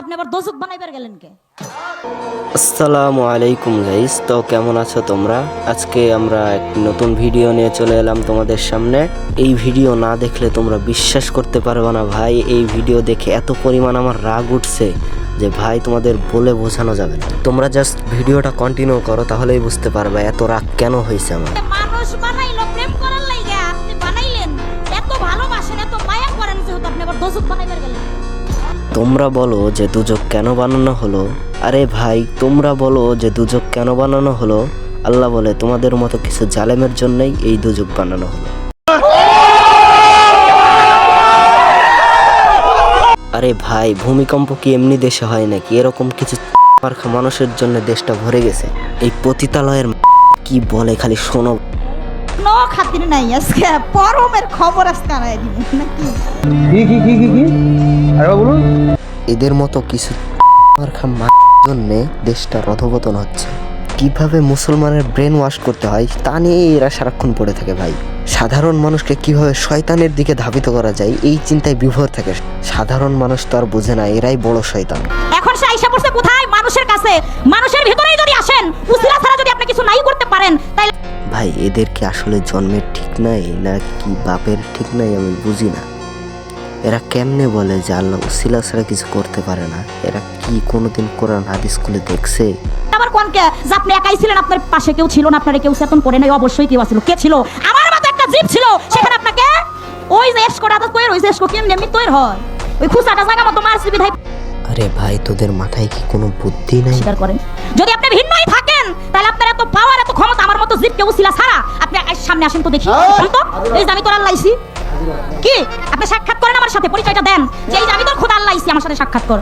আপনি আবার দোজক বানাইবার গেলেন কে? আসসালামু আলাইকুম গাইস তো কেমন আছো তোমরা? আজকে আমরা এক নতুন ভিডিও নিয়ে চলে এলাম তোমাদের সামনে। এই ভিডিও না দেখলে তোমরা বিশ্বাস করতে পারবে না ভাই এই ভিডিও দেখে এত পরিমাণ আমার রাগ উঠছে যে ভাই তোমাদের বলে বোঝানো যাবে না। তোমরা জাস্ট ভিডিওটা কন্টিনিউ করো তাহলেই বুঝতে পারবে এত রাগ কেন হয়েছে আমার। মানুষ বানাইলো প্রেম করার তোমরা বলো যে দুজক কেন বানানো হলো? আরে ভাই, তোমরা বলো যে দুজক কেন বানানো হলো? আল্লাহ বলে, তোমাদের মতো কিছু জালেমের জন্যই এই দুজক বানানো হলো। আরে ভাই, ভূমিকম্প কি এমনি দেশে হয় নাকি? এরকম কিছু মানুষের জন্য দেশটা ভরে গেছে। এই পতিতালয়ের কি বলে খালি শোনো খাতির নাই আজকে পরমের খবর আজকে আনাই দিব নাকি? কি কি কি কি কি? আরে বলুন এদের মতো কিছু মার্খা জন্য দেশটা রথবতন হচ্ছে। কীভাবে মুসলমানের ব্রেন ওয়াশ করতে হয় তা নিয়ে এরা সারাক্ষণ পড়ে থাকে ভাই। সাধারণ মানুষকে কীভাবে শয়তানের দিকে ধাবিত করা যায় এই চিন্তায় বিভোর থাকে। সাধারণ মানুষ তো আর বোঝে না এরাই বড় শয়তান। এখন সে আইসা পড়ছে কোথায়? মানুষের কাছে। মানুষের ভিতরেই যদি আসেন উসিলা ভাই এদের কি আসলে জন্মের ঠিক নাই না কি বাপের ঠিক নাই আমি বুঝি না। এরা কেমনে বলে যে আল্লাহ উসিলা ছাড়া কিছু করতে পারে না? এরা কি কোনোদিন কোরআন হাদিস স্কুলে দেখছে? আবার কোন কে? যে আপনি একাই ছিলেন আপনার পাশে কেউ ছিল না আপনারে কেউ চেতন করে নাই অবশ্যই কেউ আছিল। কে ছিল? আমার মতো একটা জীব ছিল। সেখানে আপনাকে ওই যে এসকোটা তো কইর ওই যে এসকো কেমনি এমনি তৈর হয়? ওই খুসাটা জায়গা মতো মারছি বিধায় আরে ভাই তোদের মাথায় কি কোনো বুদ্ধি নাই? স্বীকার করেন। যদি আপনি ভিন্নই থাকেন তাহলে আপনার এত পাওয়ার এত ক্ষমতা ছিল ছাড়া আপনি সামনে আসেন তো দেখি। এই যে আমি তোর কি? আপনি সাক্ষাৎ করেন আমার সাথে পরিচয়টা দেন। যে এই যে আমি তোর খোদা আমার সাথে সাক্ষাৎ কর।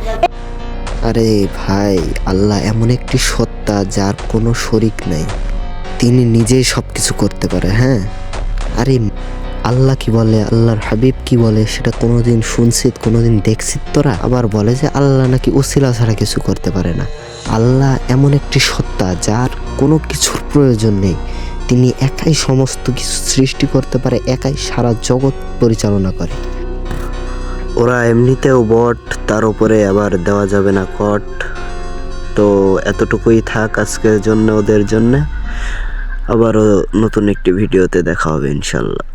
আরে ভাই আল্লাহ এমন একটি সত্তা যার কোনো শরিক নাই। তিনি নিজেই সব কিছু করতে পারে হ্যাঁ? আরে আল্লাহ কি বলে আল্লাহর হাবিব কি বলে সেটা কোনোদিন শুনছিস কোনোদিন দেখছিস তোরা আবার বলে যে আল্লাহ নাকি উসিলা ছাড়া কিছু করতে পারে না। আল্লাহ এমন একটি সত্তা যার কোনো কিছুর প্রয়োজন নেই। তিনি একাই সমস্ত কিছু সৃষ্টি করতে পারে, একাই সারা জগৎ পরিচালনা করে। ওরা এমনিতেও বট, তার উপরে আবার দেওয়া যাবে না কট। তো এতটুকুই থাক আজকের জন্য ওদের জন্য। আবারও নতুন একটি ভিডিওতে দেখা হবে ইনশাল্লাহ।